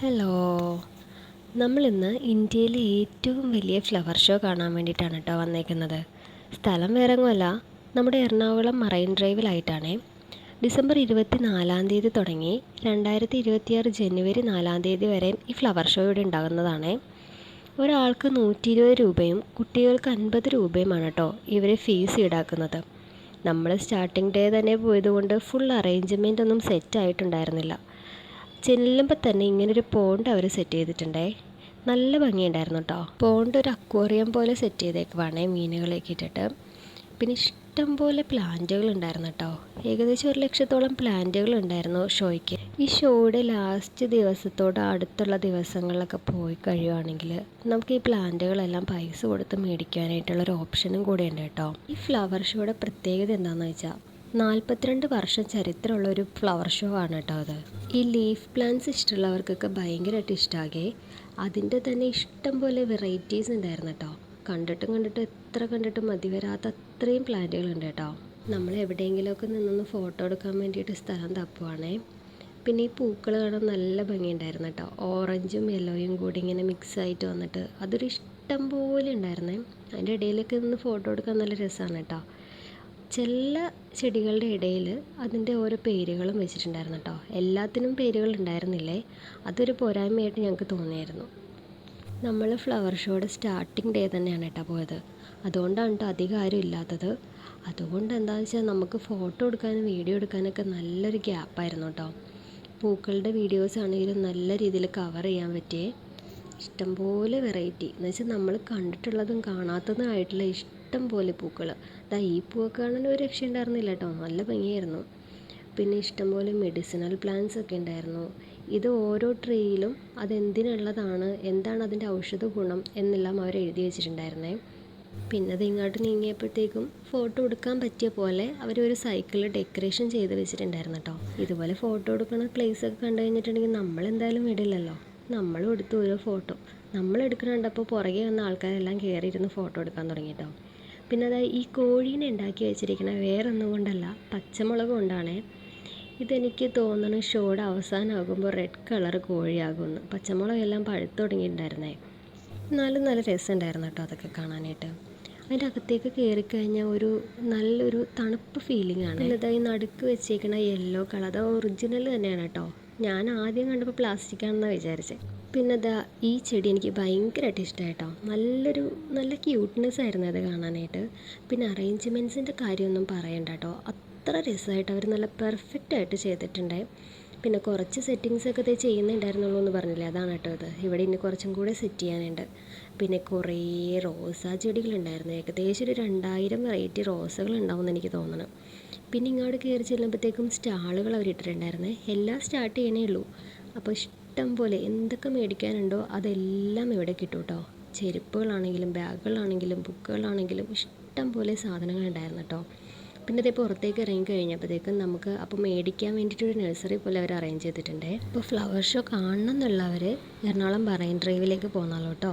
Hello നമ്മളിന്ന് ഇന്ത്യയിലെ ഏറ്റവും വലിയ ഫ്ലവർ ഷോ കാണാൻ വേണ്ടിയിട്ടാണ് കേട്ടോ വന്നേക്കുന്നത്. സ്ഥലം വേറെങ്ങുമല്ല നമ്മുടെ എറണാകുളം മറൈൻ ഡ്രൈവിലായിട്ടാണേ. ഡിസംബർ ഇരുപത്തി നാലാം തീയതി തുടങ്ങി രണ്ടായിരത്തി ഇരുപത്തിയാറ് ജനുവരി നാലാം തീയതി വരെ ഈ ഫ്ലവർ ഷോ ഇവിടെ ഉണ്ടാകുന്നതാണ്. ഒരാൾക്ക് നൂറ്റി ഇരുപത് രൂപയും കുട്ടികൾക്ക് അൻപത് രൂപയുമാണ് കേട്ടോ ഇവർ ഫീസ് ഈടാക്കുന്നത്. നമ്മൾ സ്റ്റാർട്ടിംഗ് ഡേ തന്നെ പോയതുകൊണ്ട് ഫുൾ അറേഞ്ച്മെന്റ് ഒന്നും സെറ്റ് ആയിട്ടുണ്ടായിരുന്നില്ല. ചെല്ലുമ്പോൾ തന്നെ ഇങ്ങനൊരു പോണ്ട് അവർ സെറ്റ് ചെയ്തിട്ടുണ്ടേ. നല്ല ഭംഗിയുണ്ടായിരുന്നു കേട്ടോ പോണ്ട് ഒരു അക്വേറിയം പോലെ സെറ്റ് ചെയ്തേക്കുവാണേ മീനുകളൊക്കെ ഇട്ടിട്ട്. പിന്നെ ഇഷ്ടം പോലെ പ്ലാന്റുകൾ ഉണ്ടായിരുന്നു കേട്ടോ ഏകദേശം ഒരു ലക്ഷത്തോളം പ്ലാന്റുകൾ ഉണ്ടായിരുന്നു ഷോയ്ക്ക്. ഈ ഷോയുടെ ലാസ്റ്റ് ദിവസത്തോട് അടുത്തുള്ള ദിവസങ്ങളിലൊക്കെ പോയി കഴിയുവാണെങ്കിൽ നമുക്ക് ഈ പ്ലാന്റുകളെല്ലാം പൈസ കൊടുത്ത് മേടിക്കാനായിട്ടുള്ളൊരു ഓപ്ഷനും കൂടെ ഉണ്ട് കേട്ടോ ഈ ഫ്ലവർ ഷോയുടെ പ്രത്യേകത എന്താണെന്ന് വെച്ചാൽ നാൽപ്പത്തിരണ്ട് വർഷം ചരിത്രമുള്ള ഒരു ഫ്ലവർ ഷോ ആണ് കേട്ടോ അത്. ഈ ലീഫ് പ്ലാന്റ്സ് ഇഷ്ടമുള്ളവർക്കൊക്കെ ഭയങ്കരമായിട്ട് ഇഷ്ടമാകെ അതിന്റെ തന്നെ ഇഷ്ടം പോലെ വെറൈറ്റീസ് ഉണ്ടായിരുന്നു കേട്ടോ. കണ്ടിട്ടും കണ്ടിട്ട് എത്ര കണ്ടിട്ടും മതി വരാത്ത അത്രയും പ്ലാന്റുകളുണ്ട് കേട്ടോ. നമ്മൾ എവിടെയെങ്കിലുമൊക്കെ നിന്നൊന്ന് ഫോട്ടോ എടുക്കാൻ വേണ്ടിയിട്ട് സ്ഥലം തപ്പുവാണേ. പിന്നെ ഈ പൂക്കൾ കാണാൻ നല്ല ഭംഗിയുണ്ടായിരുന്നു കേട്ടോ. ഓറഞ്ചും യെല്ലോയും കൂടി ഇങ്ങനെ മിക്സ് ആയിട്ട് വന്നിട്ട് അതൊരു ഇഷ്ടം പോലെ ഉണ്ടായിരുന്നേ. അതിന്റെ ഇടയിലൊക്കെ നിന്ന് ഫോട്ടോ എടുക്കാൻ നല്ല രസമാണ് കേട്ടോ. ചില ചെടികളുടെ ഇടയിൽ അതിന്റെ ഓരോ പേരുകളും വെച്ചിട്ടുണ്ടായിരുന്നു കേട്ടോ എല്ലാത്തിനും പേരുകൾ ഉണ്ടായിരുന്നില്ലേ? അതൊരു പോരായ്മയായിട്ട് ഞങ്ങൾക്ക് തോന്നിയായിരുന്നു. നമ്മൾ ഫ്ലവർ ഷോയുടെ സ്റ്റാർട്ടിങ് ഡേ തന്നെയാണ് കേട്ടോ പോയത്. അതുകൊണ്ടാണ് കേട്ടോ അധികം ആരും ഇല്ലാത്തത്. അതുകൊണ്ട് എന്താണെന്ന് വെച്ചാൽ നമുക്ക് ഫോട്ടോ എടുക്കാനും വീഡിയോ എടുക്കാനൊക്കെ നല്ലൊരു ഗ്യാപ്പായിരുന്നു കേട്ടോ പൂക്കളുടെ വീഡിയോസ് ആണെങ്കിലും നല്ല രീതിയിൽ കവർ ചെയ്യാൻ പറ്റിയേ. ഇഷ്ടംപോലെ വെറൈറ്റി എന്ന് വെച്ചാൽ നമ്മൾ കണ്ടിട്ടുള്ളതും കാണാത്തതും ആയിട്ടുള്ള ഇഷ്ടം പോലെ പൂക്കൾ ദാ ഈ പൂവൊക്കെ കാണാൻ ഒരു രക്ഷയുണ്ടായിരുന്നില്ല കേട്ടോ. നല്ല ഭംഗിയായിരുന്നു. പിന്നെ ഇഷ്ടം പോലെ മെഡിസിനൽ പ്ലാന്റ്സ് ഒക്കെ ഉണ്ടായിരുന്നു. ഇത് ഓരോ ട്രീയിലും അതെന്തിനുള്ളതാണ് എന്താണ് അതിന്റെ ഔഷധ ഗുണം എന്നെല്ലാം അവർ എഴുതി വെച്ചിട്ടുണ്ടായിരുന്നേ. പിന്നെ അത് ഇങ്ങോട്ട് നീങ്ങിയപ്പോഴത്തേക്കും ഫോട്ടോ എടുക്കാൻ പറ്റിയ പോലെ അവർ ഒരു സൈക്കിൾ ഡെക്കറേഷൻ ചെയ്ത് വെച്ചിട്ടുണ്ടായിരുന്നു കേട്ടോ. ഇതുപോലെ ഫോട്ടോ എടുക്കുന്ന പ്ലേസ് ഒക്കെ കണ്ടു കഴിഞ്ഞിട്ടുണ്ടെങ്കിൽ നമ്മൾ എന്തായാലും വിടില്ലല്ലോ. നമ്മളും എടുത്തു ഓരോ ഫോട്ടോ നമ്മൾ എടുക്കണ പുറകെ വന്ന ആൾക്കാരെല്ലാം കയറിയിരുന്ന് ഫോട്ടോ എടുക്കാൻ തുടങ്ങി കേട്ടോ. പിന്നെ അതായത് ഈ കോഴീനെ ഉണ്ടാക്കി വെച്ചിരിക്കണ വേറൊന്നും കൊണ്ടല്ല പച്ചമുളക് കൊണ്ടാണേ. ഇതെനിക്ക് തോന്നുന്നു ഷോയുടെ അവസാനമാകുമ്പോൾ റെഡ് കളർ കോഴിയാകുമെന്ന്. പച്ചമുളകെല്ലാം പഴുത്തു തുടങ്ങിയിട്ടുണ്ടായിരുന്നേ എന്നാലും നല്ല രസമുണ്ടായിരുന്നു കേട്ടോ അതൊക്കെ കാണാനായിട്ട്. അതിന്റെ അകത്തേക്ക് കയറി കഴിഞ്ഞാൽ ഒരു നല്ലൊരു തണുപ്പ് ഫീലിംഗ് ആണ്. ഇതായി നടുക്ക് വെച്ചേക്കണ യെല്ലോ കളർ അത് ഒറിജിനൽ തന്നെയാണ് കേട്ടോ. ഞാൻ ആദ്യം കണ്ടപ്പോൾ പ്ലാസ്റ്റിക് ആണെന്നാണ് വിചാരിച്ചത് പിന്നെ അതാ ഈ ചെടി എനിക്ക് ഭയങ്കരമായിട്ട് ഇഷ്ടമായിട്ടോ. നല്ലൊരു നല്ല ക്യൂട്ട്നെസ് ആയിരുന്നു അത് കാണാനായിട്ട്. പിന്നെ അറേഞ്ച്മെന്റ്സിന്റെ കാര്യമൊന്നും പറയണ്ട കേട്ടോ. അത്ര രസമായിട്ട് അവർ നല്ല പെർഫെക്റ്റ് ആയിട്ട് ചെയ്തിട്ടുണ്ട്. പിന്നെ കുറച്ച് സെറ്റിങ്സ് ഒക്കെ ചെയ്യുന്നുണ്ടായിരുന്നുള്ളൂ എന്ന് പറഞ്ഞില്ലേ? അതാണ് കേട്ടോ ഇത്. ഇവിടെ ഇനി കുറച്ചും കൂടെ സെറ്റ് ചെയ്യാനുണ്ട്. പിന്നെ കുറേ റോസാ ചെടികളുണ്ടായിരുന്നു ഏകദേശം ഒരു രണ്ടായിരം വെറൈറ്റി റോസകൾ എനിക്ക് തോന്നണം. പിന്നെ ഇങ്ങോട്ട് കയറി ചെല്ലുമ്പോഴത്തേക്കും സ്റ്റാളുകൾ അവർ ഇട്ടിട്ടുണ്ടായിരുന്നേ എല്ലാം സ്റ്റാർട്ട് ചെയ്യണേ ഉള്ളൂ. അപ്പോൾ ഇഷ്ടം പോലെ എന്തൊക്കെ മേടിക്കാനുണ്ടോ അതെല്ലാം ഇവിടെ കിട്ടും കേട്ടോ ചെരുപ്പുകളാണെങ്കിലും ബാഗുകളാണെങ്കിലും ബുക്കുകളാണെങ്കിലും ഇഷ്ടം പോലെ സാധനങ്ങൾ ഉണ്ടായിരുന്നു കേട്ടോ പിന്നെ അതേ പുറത്തേക്ക് ഇറങ്ങി കഴിഞ്ഞപ്പോഴത്തേക്കും നമുക്ക് അപ്പോൾ മേടിക്കാൻ വേണ്ടിയിട്ടൊരു നഴ്സറി പോലെ അവർ അറേഞ്ച് ചെയ്തിട്ടുണ്ട്. അപ്പോൾ ഫ്ലവർ ഷോ കാണണം എന്നുള്ളവർ എറണാകുളം മറൈൻ ഡ്രൈവിലേക്ക് പോന്നാലോ കേട്ടോ